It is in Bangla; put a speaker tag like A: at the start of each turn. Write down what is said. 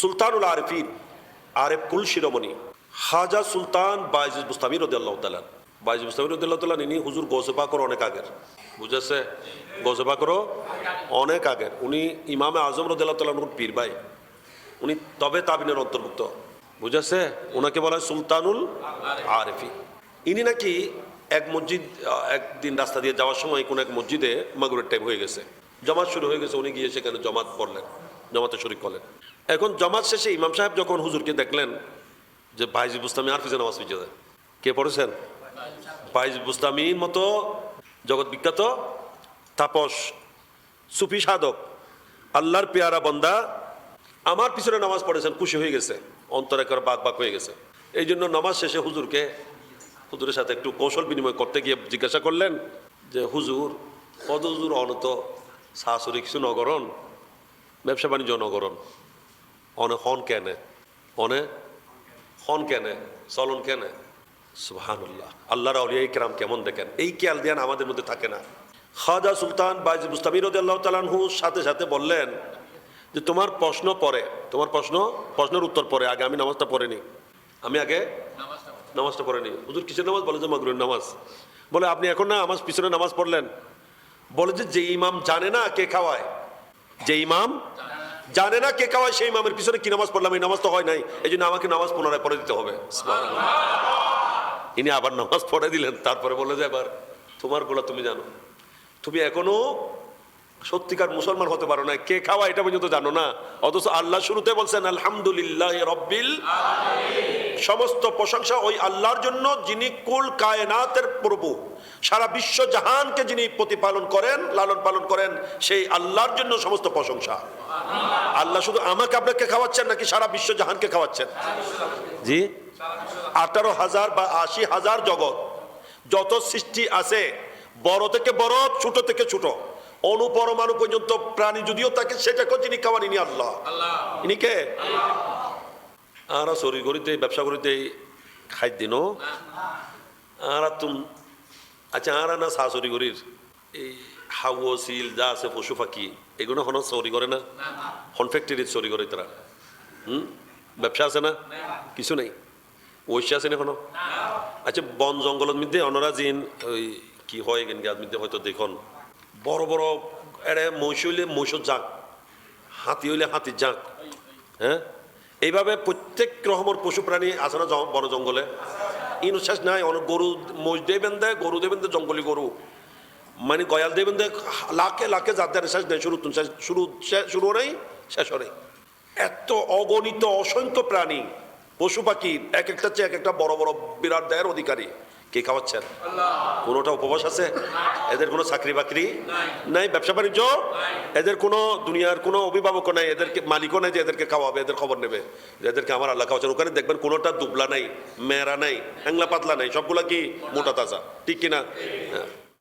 A: সুলতানুল আরিফিন, আরেফ কুল শিরোমণি। হাজা সুলতান বাইজিজ মুস্তামি রদিয়াল্লাহ তালান বাইজিজ মুস্তামি রদিয়াল্লাহ ইনি হুজুর গোসেপাকর অনেক আগের। বুঝেছে? গোসেপাকরও অনেক আগের। উনি ইমামে আজম রদিয়াল্লাহ তালানুর পীর ভাই। উনি তবে তাবিনের অন্তর্ভুক্ত। বুঝেছে? ওনাকে বলা হয় সুলতানুল আরেফি ইনি নাকি এক মসজিদ একদিন রাস্তা দিয়ে যাওয়ার সময় কোনো এক মসজিদে মাগুরের টাইম হয়ে গেছে। জমাত শুরু হয়ে গেছে, উনি গিয়ে সেখানে জমাত পড়লেন, জমাতে শরিক করলেন এখন জমাত শেষে ইমাম সাহেব যখন হুজুরকে দেখলেন যে বাইজ বুস্তামি আর পিছনে নামাজ পিছিয়ে কে পড়েছেন? বাইজ বুস্তামির মতো জগৎ বিখ্যাত তাপস, সুফি সাধক, আল্লাহর পেয়ারা বন্দা, আমার পিছনে নামাজ পড়েছেন, খুশি হয়ে গেছে, অন্তরে করে বাক বাক হয়ে গেছে। এই জন্য নামাজ শেষে হুজুরকে, হুজুরের সাথে একটু কৌশল বিনিময় করতে গিয়ে জিজ্ঞাসা করলেন যে, হুজুর, কত হুজুর অনত শাশুড়ি কিছু নগরণ? ব্যবসা বাণিজ্য নগরণ? অনে হন কেনে? অনে হন কেনে? চলন কেনে? সুবহানুল্লাহ। আল্লাহর আউলিয়া ইকরাম কেমন দেখেন? এই খেয়াল ধ্যান আমাদের মধ্যে থাকে না। খাজা সুলতান বাইজ মুস্তামির আল্লাহ তালানহু সাথে সাথে বললেন যে, তোমার প্রশ্ন পরে, তোমার প্রশ্ন, প্রশ্নের উত্তর পরে, আগে আমি নামাজটা পড়ে নি আমি আগে নামাজটা পড়ে নি হুজুর কিসের নামাজ? বলে যে মাগরুর নামাজ। বলে, আপনি এখন না আমার পিছনে নামাজ পড়লেন। বলে যে যে ইমাম জানে না কে খাওয়ায়, যে ইমাম জানে না কে কাওয়ায় সেই ইমামের পিছনে কি নামাজ পড়লাম, এই নামাজ তো হয় নাই। এই জন্য আমাকে নামাজ পুনরায় পড়ে দিতে হবে। ইনি আবার নামাজ পড়ে দিলেন, তারপরে বলে যে, এবার তোমার গোলা তুমি জানো। তুমি এখনও সত্যিকার মুসলমান হতে পারো না কে খাওয়া এটা পর্যন্ত জানো না। অথচ আল্লাহ শুরুতে বলছেন, আলহামদুলিল্লাহ রব্বিল সমস্ত প্রশংসা ওই আল্লাহর জন্য যিনি কুল কায়নাতের প্রভু। সারা বিশ্ব জাহানকে যিনি প্রতিপালন করেন লালন পালন করেন সেই আল্লাহর জন্য সমস্ত প্রশংসা। আল্লাহ শুধু আমাকে আপনাকে খাওয়াচ্ছেন নাকি সারা বিশ্ব জাহানকে খাওয়াচ্ছেন? জি? আঠারো হাজার বা আশি হাজার জগৎ। যত সৃষ্টি আছে বড় থেকে বড় ছোট থেকে ছোট। অনুপরমাণু পর্যন্ত প্রাণী যদিও থাকে সেটাকেও যিনি খাওয়ান ইনি আল্লাহ। ইনি কে? আরা চুরি করিতে, ব্যবসা করিতে খাই দিন। আর তুম আচ্ছা আর না চা চুরি করির? এই হাও সিল, যা আছে, পশু, পাখি এগুলো হন চুরি করে না? হন ফ্যাক্টরির চুরি করে তারা। হুম? ব্যবসা আছে না? কিছু নেই। ঐশা আছে না এখনও? আচ্ছা বন জঙ্গলের মধ্যে অনরা জিন, ওই কি হয় কেন গাছ মধ্যে হয়তো দেখুন। বড় বড় এড়ে মহিষ হইলে মহিষর জাক হাতি হইলে হাতির জাক হ্যাঁ? এইভাবে প্রত্যেক রকমের পশু প্রাণী আছে না বড় জঙ্গলে? শেষ নাই, অনেক গরু, মহিষ দেবেন দেয় গরু দেবেন দেয় জঙ্গলি গরু। মানে গয়াল দেবেন দেয় লাখে লাখে যাদের শেষ নেই শুরু শেষ- শুরু শুরু নেই শেষ নেই এত অগণিত, অসংখ্য প্রাণী, পশু পাখি, এক একটা চেয়ে এক একটা বড় বড় বিরাট দেয়ের অধিকারী। কে খাওয়াচ্ছেন? কোনোটা উপবাস আছে? এদের কোনো চাকরি বাকরি নাই। ব্যবসা বাণিজ্য? এদের কোনো দুনিয়ার কোনো অভিভাবক নাই। এদেরকে মালিকও নাই যে এদেরকে খাওয়াবে এদের খবর নেবে। যে এদেরকে আমার আল্লাহ খাওয়াচ্ছেন। ওখানে দেখবেন কোনোটা দুবলা নাই মেয়েরা নাই হ্যাংলা পাতলা নাই সবগুলা কি মোটা তাজা ঠিক কিনা? হ্যাঁ।